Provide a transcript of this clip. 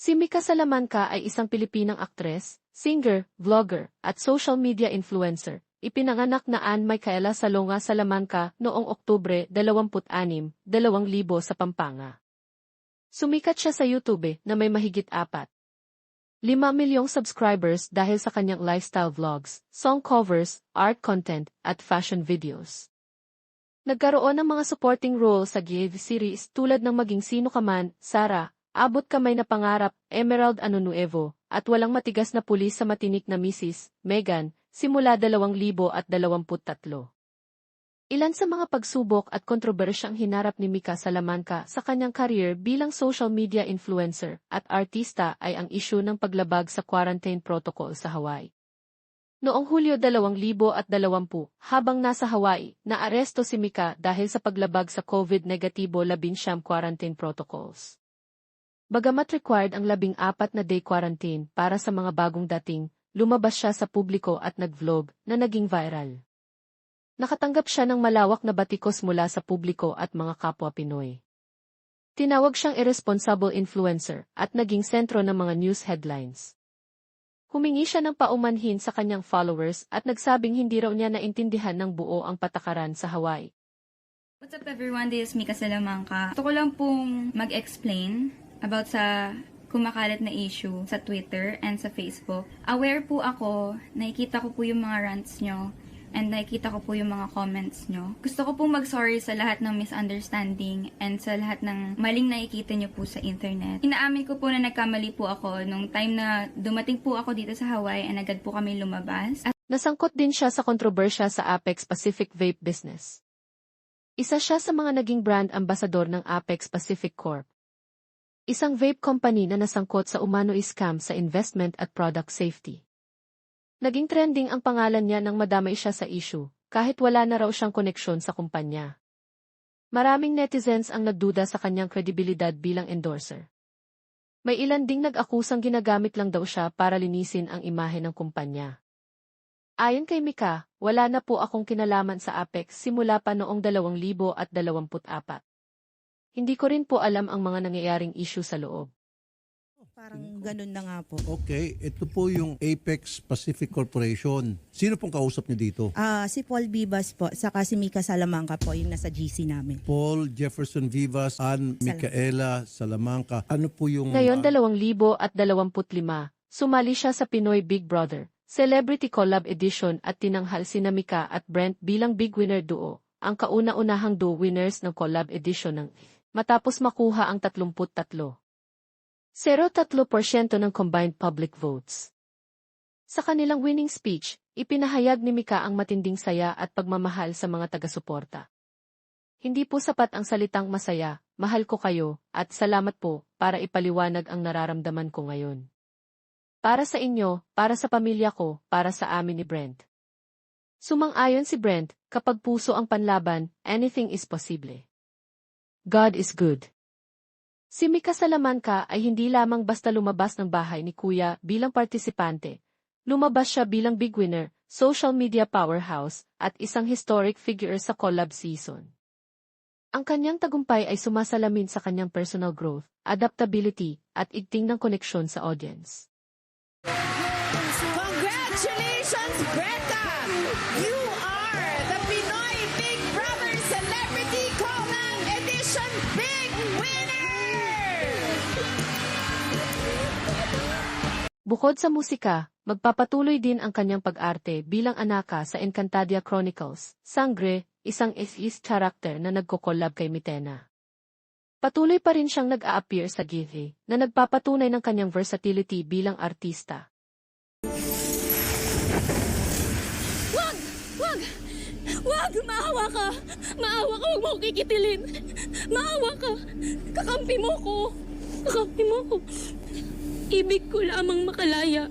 Si Mika Salamanca ay isang Pilipinang aktres, singer, vlogger, at social media influencer. Ipinanganak na Ann Micaela Salonga Salamanca noong Oktubre 26, 2000 sa Pampanga. Sumikat siya sa YouTube na may mahigit apat. 5 milyong subscribers dahil sa kanyang lifestyle vlogs, song covers, art content, at fashion videos. Nagkaroon ng mga supporting role sa Give series tulad ng Maging Sino Ka Man, Sara, Abot Kamay na Pangarap, Emerald Ano Nuevo, at Walang Matigas na Pulis sa Matinik na Mrs. Megan, simula 2023. Ilan sa mga pagsubok at kontrobersyang hinarap ni Mika Salamanca sa kanyang career bilang social media influencer at artista ay ang isyu ng paglabag sa quarantine protocol sa Hawaii. Noong Hulyo 2020, habang nasa Hawaii, naaresto si Mika dahil sa paglabag sa COVID-negatibo 19 quarantine protocols. Bagamat required ang labing apat na day quarantine para sa mga bagong dating, lumabas siya sa publiko at nag-vlog na naging viral. Nakatanggap siya ng malawak na batikos mula sa publiko at mga kapwa Pinoy. Tinawag siyang irresponsible influencer at naging sentro ng mga news headlines. Humingi siya ng paumanhin sa kanyang followers at nagsabing hindi raw niya naintindihan ng buo ang patakaran sa Hawaii. What's up everyone, this is Mika Salamanca. Gusto ko lang pong mag-explain about sa kumakalat na issue sa Twitter and sa Facebook. Aware po ako, nakikita ko po yung mga rants nyo and nakikita ko po yung mga comments nyo. Gusto ko pong mag-sorry sa lahat ng misunderstanding and sa lahat ng maling nakikita nyo po sa internet. Inaamin ko po na nagkamali po ako nung time na dumating po ako dito sa Hawaii and agad po kami lumabas. At Nasangkot din siya sa kontrobersya sa Apex Pacific Vape Business. Isa siya sa mga naging brand ambassador ng Apex Pacific Corp. Isang vape company na nasangkot sa umano scam sa investment at product safety. Naging trending ang pangalan niya nang madamay siya sa issue, kahit wala na raw siyang koneksyon sa kumpanya. Maraming netizens ang nagduda sa kanyang kredibilidad bilang endorser. May ilan ding nag-akusang ginagamit lang daw siya para linisin ang imahe ng kumpanya. Ayon kay Mika, wala na po akong kinalaman sa Apex simula pa noong 2024. Hindi ko rin po alam ang mga nangyayaring issue sa loob. Parang ganun na nga po. Okay, ito po yung Apex Pacific Corporation. Sino pong kausap niyo dito? Ah, si Paul Bibas po, saka si Mika Salamanca po, yung nasa GC namin. Paul Jefferson Vivas, Ann Micaela Salamanca. Ano po yung... Ngayon ah, 2025, sumali siya sa Pinoy Big Brother, Celebrity Collab Edition at tinanghal si Mika at Brent bilang Big Winner Duo, ang kauna-unahang duo winners ng Collab Edition ng matapos makuha ang 33. 0.3% ng combined public votes. Sa kanilang winning speech, ipinahayag ni Mika ang matinding saya at pagmamahal sa mga taga-suporta. Hindi po sapat ang salitang masaya, mahal ko kayo, at salamat po, para ipaliwanag ang nararamdaman ko ngayon. Para sa inyo, para sa pamilya ko, para sa amin ni Brent. Sumang-ayon si Brent, kapag puso ang panlaban, anything is possible. God is good. Si Mika Salamanca ay hindi lamang basta lumabas ng bahay ni Kuya bilang partisipante. Lumabas siya bilang big winner, social media powerhouse, at isang historic figure sa collab season. Ang kanyang tagumpay ay sumasalamin sa kanyang personal growth, adaptability, at igting ng koneksyon sa audience. Congratulations, Brenda! You are the Pinoy Big Brother Celebrity Collab Edition Bukod sa musika, magpapatuloy din ang kanyang pag-arte bilang anaka sa Encantadia Chronicles, Sangre, isang is character na nagko-collab kay Mitena. Patuloy pa rin siyang nag-a-appear sa Give na nagpapatunay ng kanyang versatility bilang artista. Wag! Wag! Wag! Maawa ka! Maawa ka! Huwag mo kikitilin! Maawa ka! Kakampi mo ko! Kakampi mo ko! Ibig ko lamang makalaya